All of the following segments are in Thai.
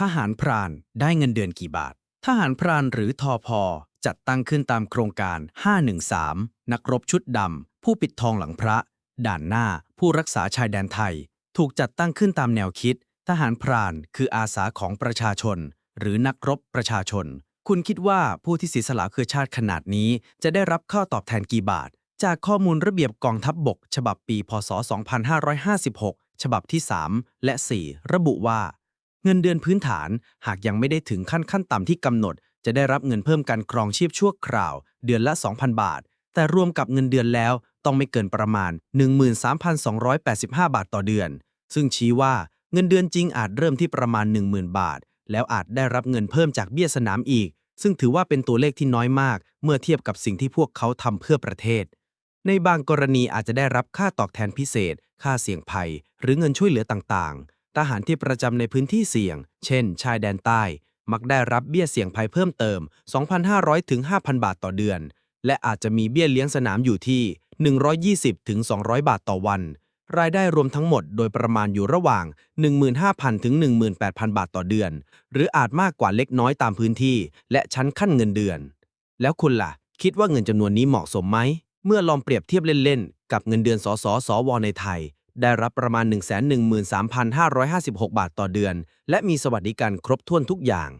ทหารพรานได้เงินเดือนกี่บาท ทหารพรานหรือทอพอจัดตั้งขึ้นตามโครงการ 513 นักรบชุดดำ ผู้ปิดทองหลังพระ ด่านหน้า ผู้รักษาชายแดนไทย ถูกจัดตั้งขึ้นตามแนวคิด ทหารพรานคืออาสาของประชาชน หรือนักรบประชาชน คุณคิดว่าผู้ที่เสียสละเพื่อชาติขนาดนี้ จะได้รับค่าตอบแทนกี่บาท จากข้อมูลระเบียบกองทัพบบก ฉบับปี พศ 2556 ฉบับที่ 3 และ 4 ระบุว่า เงินเดือนพื้นฐานหากยังไม่ได้ถึงขั้นขั้นต่ำที่กำหนด จะได้รับเงินเพิ่มการครองชีพชั่วคราว เดือนละ 2,000 บาท แต่รวมกับเงินเดือนแล้วต้องไม่เกินประมาณ 13,285 บาทต่อเดือน ซึ่งชี้ว่าเงินเดือนจริงอาจเริ่มที่ประมาณ 10,000 บาท แล้วอาจได้รับเงินเพิ่มจากเบี้ยสนามอีก ซึ่งถือว่าเป็นตัวเลขที่น้อยมาก เมื่อเทียบกับสิ่งที่พวกเขาทำเพื่อประเทศ ในบางกรณีอาจจะได้รับค่าตอบแทนพิเศษ ค่าเสี่ยงภัย หรือเงินช่วยเหลือต่างๆ ทหารที่ประจำในพื้นที่เสี่ยง เช่น ชายแดนใต้ มักได้รับเบี้ยเสี่ยงภัยเพิ่มเติม 2,500 ถึง 5,000 บาทต่อเดือน และอาจจะมีเบี้ยเลี้ยงสนามอยู่ที่ 120 ถึง 200 บาทต่อวัน รายได้รวมทั้งหมดโดยประมาณอยู่ระหว่าง 15,000 ถึง 18,000 บาทต่อเดือน หรืออาจมากกว่าเล็กน้อยตามพื้นที่ และชั้นขั้นเงินเดือน แล้วคุณล่ะ คิดว่าเงินจำนวนนี้เหมาะสมไหม เมื่อลองเปรียบเทียบเล่นๆ กับเงินเดือนสสสวในไทย ได้รับประมาณ 113,556 บาทต่อเดือน และมีสวัสดิการครบถ้วนทุกอย่าง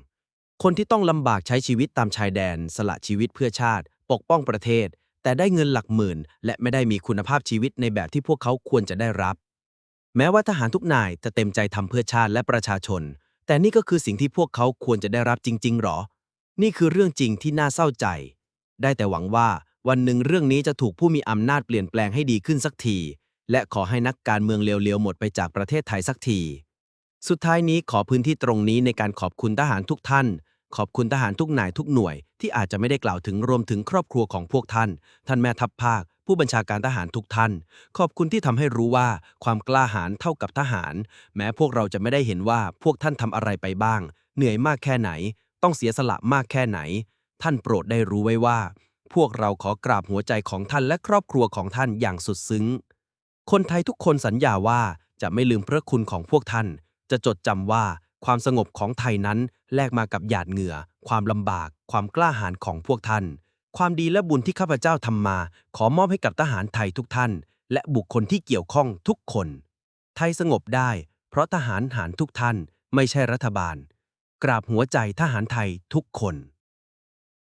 คนที่ต้องลำบากใช้ชีวิตตามชายแดน สละชีวิตเพื่อชาติ ปกป้องประเทศ แต่ได้เงินหลักหมื่น และไม่ได้มีคุณภาพชีวิตในแบบที่พวกเขาควรจะได้รับ แม้ว่าทหารทุกนายจะเต็มใจทำเพื่อชาติและประชาชน แต่นี่ก็คือสิ่งที่พวกเขาควรจะได้รับจริง ๆ หรอ นี่คือเรื่องจริงที่น่าเศร้าใจ ได้แต่หวังว่าวันหนึ่งเรื่องนี้จะถูกผู้มีอำนาจเปลี่ยนแปลงให้ดีขึ้นสักที และขอให้นักการเมืองเลวๆหมดไปจากประเทศไทยสักที สุดท้ายนี้ขอพื้นที่ตรงนี้ในการขอบคุณทหารทุกท่าน ขอบคุณทหารทุกนายทุกหน่วย ที่อาจจะไม่ได้กล่าวถึงรวมถึงครอบครัวของพวกท่าน ท่านแม่ทัพภาค ผู้บัญชาการทหารทุกท่าน ขอบคุณที่ทำให้รู้ว่าความกล้าหาญเท่ากับทหาร แม้พวกเราจะไม่ได้เห็นว่าพวกท่านทำอะไรไปบ้าง เหนื่อยมากแค่ไหน ต้องเสียสละมากแค่ไหน ท่านโปรดได้รู้ไว้ว่า พวกเราขอกราบหัวใจของท่านและครอบครัวของท่านอย่างสุดซึ้ง คนไทยทุกคนสัญญาว่าจะไม่ลืมพระคุณของพวกท่าน จะจดจำว่าความสงบของไทยนั้นแลกมากับหยาดเหงื่อ ความลำบาก ความกล้าหาญของพวกท่าน ความดีและบุญที่ข้าพเจ้าทำมา ขอมอบให้กับทหารไทยทุกท่าน และบุคคลที่เกี่ยวข้องทุกคน ไทยสงบได้ เพราะทหารหารทุกท่าน ไม่ใช่รัฐบาล กราบหัวใจทหารไทยทุกคน